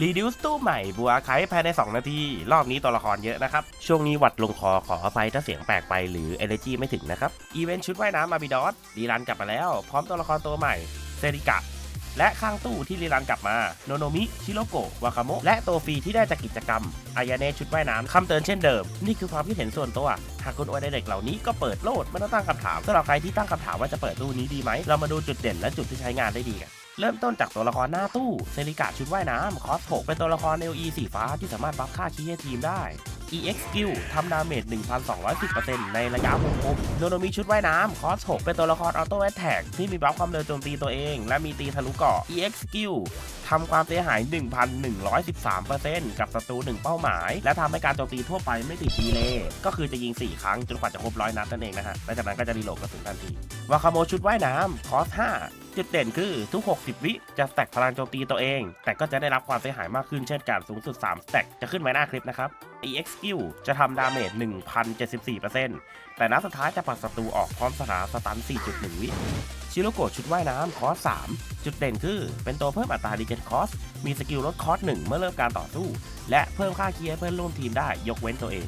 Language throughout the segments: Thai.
รีดิวสตู้ใหม่บัวไคภายใน 2 นาที รอบนี้ตัวละครเยอะนะครับ ช่วงนี้หวัดลงคอขออภัยถ้าเสียงแปลกไปหรือ Energy ไม่ถึงนะครับ อีเวนต์ชุดว่ายน้ำมาบิดอสรีรันกลับมาแล้ว พร้อมตัวละครตัวใหม่เซริกะ และข้างตู้ที่รีรันกลับมา โนโนมิ ชิโรโกะ วาคาโมะ และตัวฟรีที่ได้จากกิจกรรม อายาเนะชุดว่ายน้ำคำเตือนเช่นเดิม นี่คือความคิดเห็นส่วนตัว หากคุณอวยเด็กเหล่านี้ก็เปิดโลดไม่ต้องตั้งคำถามสำหรับใครที่ตั้งคำถามว่าจะเปิดตู้นี้ดีไหมเรามาดูจุดเด่นและจุดที่ใช้งานได้ดีกัน เริ่มต้นจากตัวละครหน้าตู้เซริกะชุดว่ายน้ำคอส6เป็นตัวละคร LE สีฟ้าที่สามารถบัฟค่าคีย์ให้ทีมได้ EX Skill ทำดาเมจ 1,210%ในระยะวงกลมโนโนมิชุดว่ายน้ำคอส6เป็นตัวละครออโต้แอตแทกที่มีบัฟความเร็วโจมตีตัวเอง และมีตีทะลุเกาะ EX Skill ทำความเสียหาย 1,113%กับศัตรู 1 เป้าหมาย และทำให้การโจมตีทั่วไปไม่ติดดีเลย์ก็คือจะยิง 4 ครั้งจนกว่าจะครบร้อยนัดนั่นเองนะฮะและจากนั้นก็จะรีโหลดกระสุนทันทีวาคาโมชุดว่ายน้ำคอส5 จุดเด่นคือทุก 60 วิจะแตกพลังโจมตีตัวเอง แต่ก็จะได้รับความเสียหายมากขึ้นเช่นกันสูงสุด 3 สแต็กจะขึ้นไว้หน้าคลิปนะครับ EX Skill จะทำดาเมจ 1,074%แต่นัดสุดท้ายจะปัดศัตรูออกพร้อมสถานสตัน 4.1 วิชิโรโกะชุดว่ายน้ำคอส 3 จุดเด่นคือ เป็นตัวเพิ่มอัตราดีเจนคอส มีสกิลลดคอส 1 เมื่อเริ่มการต่อสู้ และเพิ่มค่าเคียร์เพื่อนร่วมทีมได้ยกเว้นตัวเอง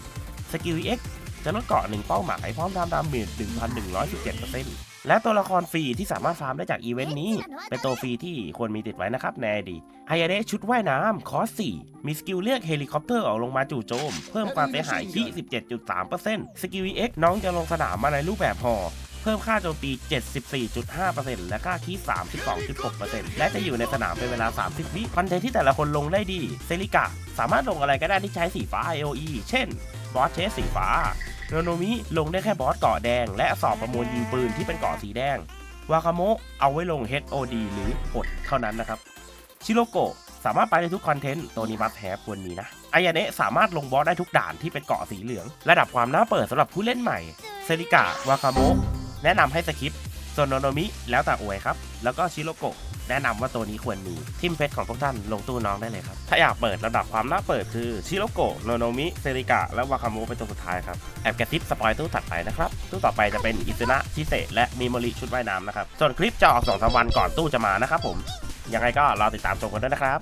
สกิล EX จะลดเกาะ 1 เป้าหมายพร้อมทำดาเมจ 1,117% และตัวละครฟรีที่สามารถฟาร์มได้จากอีเวนต์นี้ เป็นตัวฟรีที่ควรมีติดไว้นะครับในอดีไฮยาเดะชุดว่ายน้ำคอส4มีสกิลเรียกเฮลิคอปเตอร์ออกลงมาจู่โจม เพิ่มความเสียหายที่ 17.3%สกิล EX น้องจะลงสนามมาในรูปแบบหอเพิ่มค่าโจมตี 74.5%และค่าคี32.6%และจะอยู่ในสนามเป็นเวลา 30 วิ คอนเทนต์ที่แต่ละคนลงได้ดี เซริกะ สามารถลงอะไรก็ได้ที่ใช้สีฟ้า IOE เช่น บอสเชสสีฟ้า โนโนมิลงได้แค่บอสเกาะแดง และสอบประมวลยิงปืนที่เป็นเกาะสีแดง วาคาโมะเอาไว้ลง HOD หรือหดเท่านั้นนะครับ ชิโรโกะสามารถไปได้ทุกคอนเทนต์ ตัวนี้บัฟแท้ควรมีนะ อายาเนะสามารถลงบอสได้ทุกด่านที่เป็นเกาะสีเหลือง ระดับความน่าเปิดสำหรับผู้เล่นใหม่ เซริกะ วาคาโมะแนะนำให้สคิปส่วนโนโนมิแล้วแต่อวยครับ แล้วก็ชิโรโกะ แนะนำว่าตัวนี้ควรมีทิมเพชรของพวกท่านลงตู้น้องได้เลยครับ ถ้าอยากเปิดระดับความน่าเปิดคือชิโรโกะโนโนมิเซริกะและวาคาโมะเป็นตัวสุดท้ายครับแอบกระติบสปอยตู้ถัดไปนะครับ ตู้ต่อไปจะเป็นอิซุนะชิเซะและมิโมริชุดว่ายน้ำนะครับส่วนคลิปจะออกสองสามวันก่อนตู้จะมานะครับผมยังไงก็รอติดตามชมกันด้วยนะครับ